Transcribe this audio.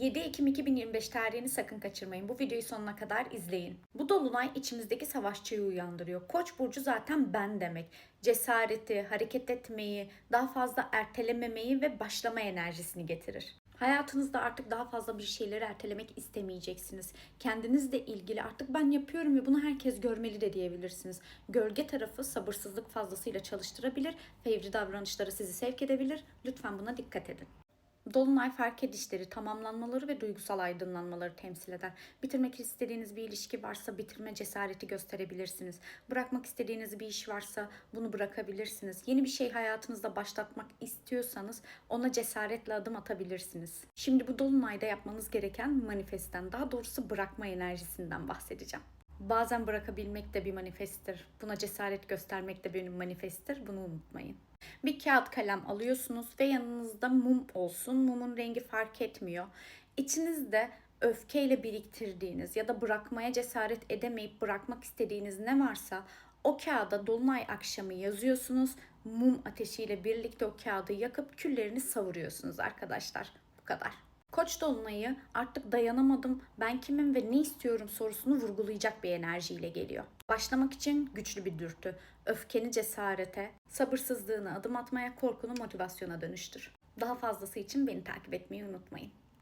7 Ekim 2025 tarihini sakın kaçırmayın. Bu videoyu sonuna kadar izleyin. Bu dolunay içimizdeki savaşçıyı uyandırıyor. Koç burcu zaten ben demek. Cesareti, hareket etmeyi, daha fazla ertelememeyi ve başlama enerjisini getirir. Hayatınızda artık daha fazla bir şeyleri ertelemek istemeyeceksiniz. Kendinizle ilgili artık ben yapıyorum ve bunu herkes görmeli de diyebilirsiniz. Gölge tarafı sabırsızlık fazlasıyla çalıştırabilir, fevri davranışları sizi sevk edebilir. Lütfen buna dikkat edin. Dolunay fark edişleri, tamamlanmaları ve duygusal aydınlanmaları temsil eder. Bitirmek istediğiniz bir ilişki varsa bitirme cesareti gösterebilirsiniz. Bırakmak istediğiniz bir iş varsa bunu bırakabilirsiniz. Yeni bir şey hayatınızda başlatmak istiyorsanız ona cesaretle adım atabilirsiniz. Şimdi bu dolunayda yapmanız gereken manifestten, daha doğrusu bırakma enerjisinden bahsedeceğim. Bazen bırakabilmek de bir manifesttir. Buna cesaret göstermek de bir manifesttir. Bunu unutmayın. Bir kağıt kalem alıyorsunuz ve yanınızda mum olsun. Mumun rengi fark etmiyor. İçinizde öfkeyle biriktirdiğiniz ya da bırakmaya cesaret edemeyip bırakmak istediğiniz ne varsa o kağıda dolunay akşamı yazıyorsunuz. Mum ateşiyle birlikte o kağıdı yakıp küllerini savuruyorsunuz arkadaşlar. Bu kadar. Koç dolunayı artık dayanamadım, ben kimim ve ne istiyorum sorusunu vurgulayacak bir enerjiyle geliyor. Başlamak için güçlü bir dürtü, öfkeni cesarete, sabırsızlığını adım atmaya, korkunu motivasyona dönüştür. Daha fazlası için beni takip etmeyi unutmayın.